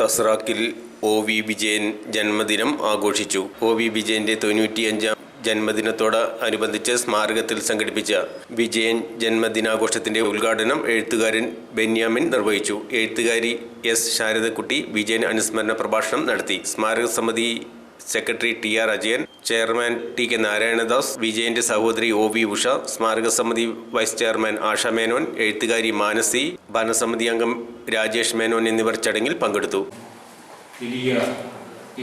തസ്രാക്കിൽ O V Vijayan ജന്മദിനം ആഘോഷിച്ചു. O V വിജയന്റെ തൊണ്ണൂറ്റിയഞ്ചാം ജന്മദിനത്തോട് അനുബന്ധിച്ച് സ്മാരകത്തിൽ സംഘടിപ്പിച്ച വിജയൻ ജന്മദിനാഘോഷത്തിന്റെ ഉദ്ഘാടനം എഴുത്തുകാരൻ ബെന്യാമിൻ നിർവഹിച്ചു. എഴുത്തുകാരി എസ്. ശാരദക്കുട്ടി വിജയൻ അനുസ്മരണ പ്രഭാഷണം നടത്തി. സ്മാരക സമിതി secretary T R Ajayan chairman T K Narayanadas വിജയന്റെ സഹോദരി ഒ വി ഉഷ സ്മാരക സമിതി വൈസ് ചെയർമാൻ ആഷ മേനോൻ എഴുത്തുകാരി മാനസി ഭരണസമിതി അംഗം രാജേഷ് മേനോൻ എന്നിവർ ചടങ്ങിൽ പങ്കെടുത്തു. വലിയ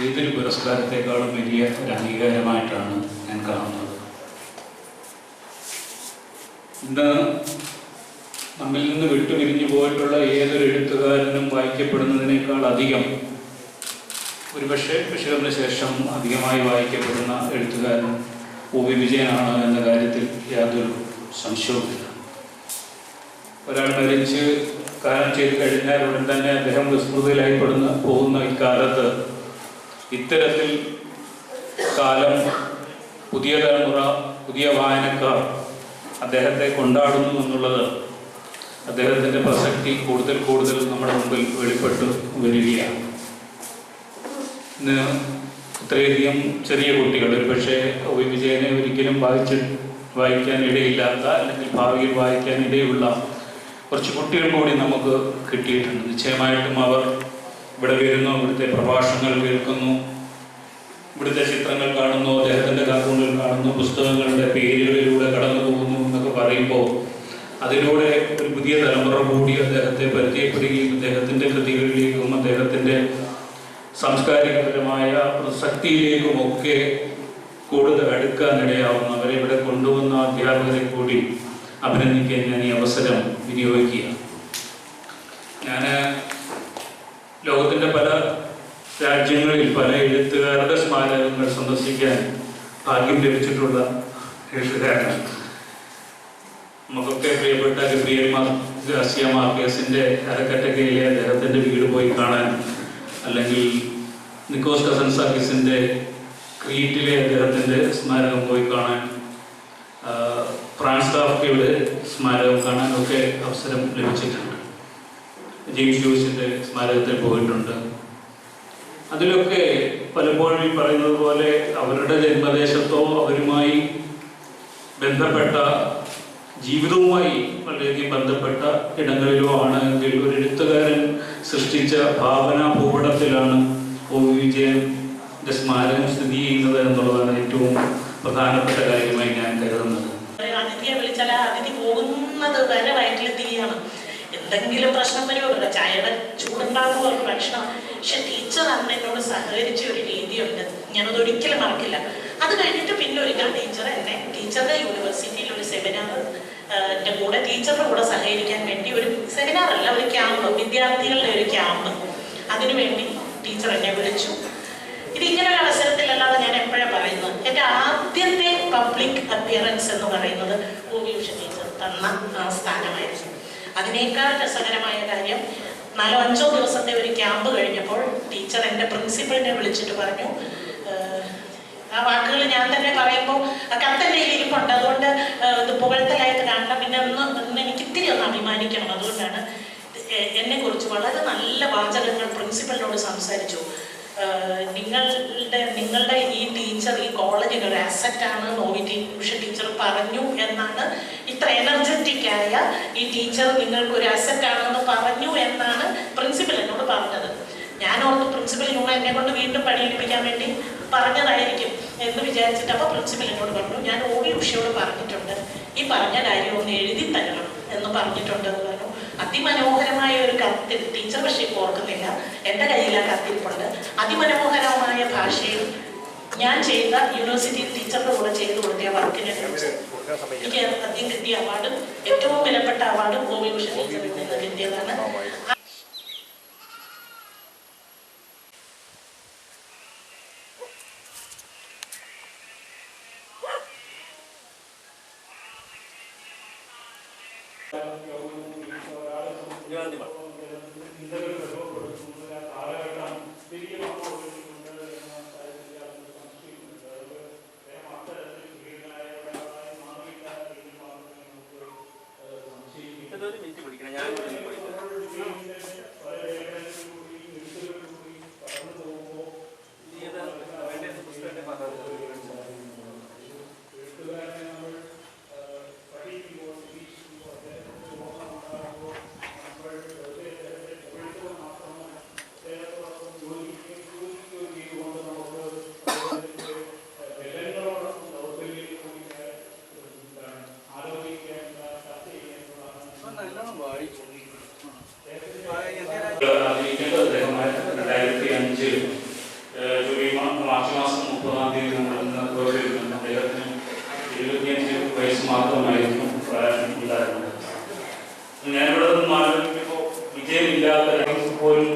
ഏതൊരു പുരസ്കാരത്തെക്കാളും വലിയ ഒരു അംഗീകാരമായിട്ടാണ് ഞാൻ കാണുന്നത്. ഇന്ന് നമ്മിൽ നിന്ന് വിട്ടുപിരിഞ്ഞു പോയിട്ടുള്ള ഏതൊരു എഴുത്തുകാരനും വായിക്കപ്പെടുന്നതിനേക്കാൾ അധികം ഒരുപക്ഷെ ബഷീറിന് ശേഷം അധികമായി വായിക്കപ്പെടുന്ന എഴുത്തുകാരൻ ഒ വി വിജയനാണ് എന്ന കാര്യത്തിൽ യാതൊരു സംശയവുമില്ല. ഒരാൾ മരിച്ച് കാലം ചെയ്ത് കഴിഞ്ഞാൽ ഉടൻ തന്നെ അദ്ദേഹം വിസ്മൃതിയിലായിപ്പെടുന്ന പോകുന്ന ഇക്കാലത്ത് ഇത്തരത്തിൽ കാലം പുതിയ തലമുറ പുതിയ വായനക്കാർ അദ്ദേഹത്തെ കൊണ്ടാടുന്നു എന്നുള്ളത് അദ്ദേഹത്തിന്റെ പ്രസക്തി കൂടുതൽ കൂടുതൽ നമ്മുടെ മുമ്പിൽ വെളിപ്പെട്ടു വരികയാണ്. ഇത്രയധികം ചെറിയ കുട്ടികൾ. ഒരുപക്ഷെ ഒ വിജയനെ ഒരിക്കലും വായിച്ച് വായിക്കാൻ ഇടയില്ലാത്ത അല്ലെങ്കിൽ ഭാവിയിൽ വായിക്കാൻ ഇടയുള്ള കുറച്ച് കുട്ടികൾ കൂടി നമുക്ക് കിട്ടിയിട്ടുണ്ട്. നിശ്ചയമായിട്ടും അവർ ഇവിടെ വരുന്നു ഇവിടുത്തെ പ്രഭാഷണങ്ങൾ കേൾക്കുന്നു ഇവിടുത്തെ ചിത്രങ്ങൾ കാണുന്നു അദ്ദേഹത്തിന്റെ കാർട്ടൂണുകൾ കാണുന്നു പുസ്തകങ്ങളുടെ പേരുകളിലൂടെ കടന്നു പോകുന്നു എന്നൊക്കെ പറയുമ്പോൾ അതിലൂടെ ഒരു പുതിയ തലമുറ കൂടി അദ്ദേഹത്തെ പരിചയപ്പെടുകയും അദ്ദേഹത്തിന്റെ കൃതികളിലേക്കും അദ്ദേഹത്തിന്റെ സാംസ്കാരികപരമായ പ്രസക്തിയിലേക്കുമൊക്കെ കൂടുതൽ അടുക്കാനിടയാവുന്ന അവരെ ഇവിടെ കൊണ്ടുവന്ന അധ്യാപകരെ കൂടി അഭിനന്ദിക്കാൻ ഞാൻ ഈ അവസരം വിനിയോഗിക്കുക ഞാൻ ലോകത്തിന്റെ പല രാജ്യങ്ങളിൽ പല എഴുത്തുകാരുടെ സ്മാരകങ്ങൾ സന്ദർശിക്കാൻ ഭാഗ്യം ലഭിച്ചിട്ടുള്ള എഴുത്തുകാരനാണ് നമുക്കൊക്കെ പ്രിയപ്പെട്ട ഗബ്രിയൽ മാർ ഗാസിയ മാർക്കേസിന്റെ അരക്കറ്റക്കയിലെ അദ്ദേഹത്തിന്റെ വീട് പോയി കാണാൻ അല്ലെങ്കിൽ നിക്കോസ് കസൻസാക്കിസിന്റെ ക്രീറ്റിലെ അദ്ദേഹത്തിന്റെ സ്മാരകം പോയി കാണാൻ ഫ്രാൻസ് കാഫ്കയുടെ സ്മാരകം കാണാനൊക്കെ അവസരം ലഭിച്ചിട്ടുണ്ട്. ജെയിംസ് ജോസിന്റെ സ്മാരകത്തിൽ പോയിട്ടുണ്ട്. അതിലൊക്കെ പലപ്പോഴും ഈ പറയുന്നത് പോലെ അവരുടെ ജന്മദേശത്തോ അവരുമായി ബന്ധപ്പെട്ട ജീവിതവുമായി വളരെയധികം ബന്ധപ്പെട്ട ഇടങ്ങളിലോ ആണ് എങ്കിൽ ഒരു എഴുത്തുകാരൻ സൃഷ്ടിച്ച ഭാവന ഭൂപടത്തിലാണ് ഒ വി വിജയന്റെ സ്മാരകം സ്ഥിതി ചെയ്യുന്നത് എന്നുള്ളതാണ് ഏറ്റവും പ്രധാനപ്പെട്ട കാര്യമായി ഞാൻ കരുതുന്നത്. അതിഥിയെ വിളിച്ചാൽ അതിഥി പോകുന്നത് വരെ വയറ്റിൽ എന്തെങ്കിലും പ്രശ്നം വരുമല്ലോ ചായയുടെ ചൂടുണ്ടാകുമ്പോൾ ഒരു ഭക്ഷണം? പക്ഷെ ടീച്ചർ അന്ന് എന്നോട് സഹകരിച്ച ഒരു രീതിയുണ്ട്. ഞാനത് ഒരിക്കലും മറക്കില്ല. അത് കഴിഞ്ഞിട്ട് പിന്നെ ഒരിക്കൽ ടീച്ചർ എന്നെ ടീച്ചറുടെ യൂണിവേഴ്സിറ്റിയിൽ ഒരു സെമിനാർ എന്റെ കൂടെ ടീച്ചറുടെ കൂടെ സഹകരിക്കാൻ വേണ്ടി ഒരു സെമിനാർ ക്യാമ്പ് വിദ്യാർത്ഥികളുടെ ഒരു ക്യാമ്പ് അതിനുവേണ്ടി ടീച്ചർ എന്നെ വിളിച്ചു. ഇത് ഇങ്ങനെ ഒരു അവസരത്തിലല്ലാതെ ഞാൻ എപ്പോഴാണ് പറയുന്നത്? എന്റെ ആദ്യത്തെ പബ്ലിക് അപ്പിയറൻസ് എന്ന് പറയുന്നത് ഉഷ ടീച്ചർ തന്ന സ്ഥാനമായിരുന്നു. അതിനേക്കാൾ രസകരമായ കാര്യം നാലോ അഞ്ചോ ദിവസത്തെ ഒരു ക്യാമ്പ് കഴിഞ്ഞപ്പോൾ ടീച്ചർ എന്റെ പ്രിൻസിപ്പളിനെ വിളിച്ചിട്ട് പറഞ്ഞു "ഏഹ്, ആ വാക്കുകൾ ഞാൻ തന്നെ പറയുമ്പോൾ കത്തന്റെ ഇരിപ്പുണ്ട്. അതുകൊണ്ട് ഇത് പുകഴ്ത്തലായിട്ട് കാണണം പിന്നെ ഒന്ന് എനിക്ക് ഇത്തിരി ഒന്ന് അഭിമാനിക്കണം. അതുകൊണ്ടാണ് എന്നെ കുറിച്ച് വളരെ നല്ല വാചകങ്ങൾ പ്രിൻസിപ്പലിനോട് സംസാരിച്ചു. നിങ്ങളുടെ നിങ്ങളുടെ ഈ ടീച്ചർ ഈ കോളേജിന് ഒരു അസറ്റാണ് നോവി ടീ ഉഷ ടീച്ചർ പറഞ്ഞു എന്നാണ് ഇത്ര എനർജറ്റിക് ആയ ഈ ടീച്ചർ നിങ്ങൾക്ക് ഒരു അസറ്റാണെന്ന് പറഞ്ഞു എന്നാണ് പ്രിൻസിപ്പൽ എന്നോട് പറഞ്ഞത്. ഞാൻ ഓർത്ത് പ്രിൻസിപ്പൽ നിങ്ങൾ എന്നെ കൊണ്ട് വീണ്ടും പണിയെടുപ്പിക്കാൻ വേണ്ടി പറഞ്ഞതായിരിക്കും എന്ന് വിചാരിച്ചിട്ട് അപ്പോൾ പ്രിൻസിപ്പൽ എന്നോട് പറഞ്ഞു ഞാൻ ഓവി ഉഷയോട് പറഞ്ഞിട്ടുണ്ട്. ഈ പറഞ്ഞ കാര്യം ഒന്ന് എഴുതി തരണം എന്ന് പറഞ്ഞിട്ടുണ്ട് എന്ന് പറഞ്ഞു. അതിമനോഹരമായ കത്ത് ടീച്ചർ പക്ഷെ ഇപ്പോൾ ഓർക്കുന്നില്ല. എന്റെ കയ്യിൽ ആ കത്തിരിപ്പുണ്ട് അതിമനോഹരമായ ഭാഷയിൽ ഞാൻ ചെയ്ത യൂണിവേഴ്സിറ്റിയിൽ ടീച്ചറുടെ കൂടെ ചെയ്തു കൊടുത്തിയ വർക്കിനെ കുറിച്ച് എനിക്ക് ആദ്യം കിട്ടിയ അവാർഡും ഏറ്റവും വിലപ്പെട്ട അവാർഡും ഗോപിഭൂഷൺ ഭൂഷൺ കിട്ടിയതാണ്. Gracias. ചില ചിന്തകൾ അനുഭവപ്പെടും ആ കാലഘട്ടം തിരികെ രണ്ടായിരത്തി അഞ്ച് മാർച്ച് മാസം മുപ്പതാം തീയതി നടന്ന ഗോവയിലാണ് അദ്ദേഹത്തിന് ഇരുപത്തിയഞ്ച് വയസ്സ് മാത്രമായിരുന്നു ഉണ്ടായിരുന്നത് ഞാനിവിടെ നിന്ന് ആലോചിക്കുമ്പോൾ വിജയമില്ലാത്ത പോലും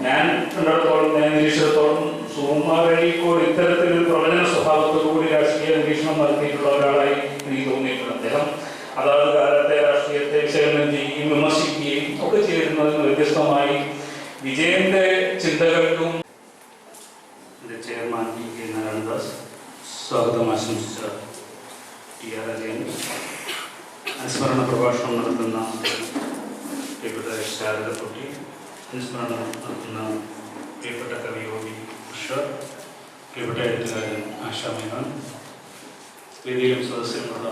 ഞാൻ കണ്ടിടത്തോളം ഞാൻ നിരീക്ഷിച്ചിടത്തോളം സുകുമാരഴിക്കോട് ഇത്തരത്തിലൊരു പ്രവചന സ്വഭാവത്തോടു കൂടി രാഷ്ട്രീയ നിരീക്ഷണം നടത്തിയിട്ടുള്ള ഒരാളായി എനിക്ക് തോന്നിയിട്ടുണ്ട്. അദ്ദേഹം അതാണ് വിമർശിക്കുകയും ഒക്കെ ചെയ്തിരുന്നതിൽ നിന്ന് വ്യത്യസ്തമായി വിജയന്റെ ചിന്തകൾക്കും എന്റെ ചെയർമാൻ പി കെ നാരായണദാസ് സ്വാഗതം ആശംസിച്ച ടി ആർ അജയൻ അനുസ്മരണ പ്രഭാഷണം നടത്തുന്ന പ്രിയപ്പെട്ട ശാരദക്കുട്ടി അനുസ്മരണം നടത്തുന്ന പ്രിയപ്പെട്ട കവി ഒ വി ഉഷ പ്രിയപ്പെട്ട എഴുത്തുകാരൻ ആശാ മേനോൻ വേദിയിലും സദസ്സിലുമുള്ള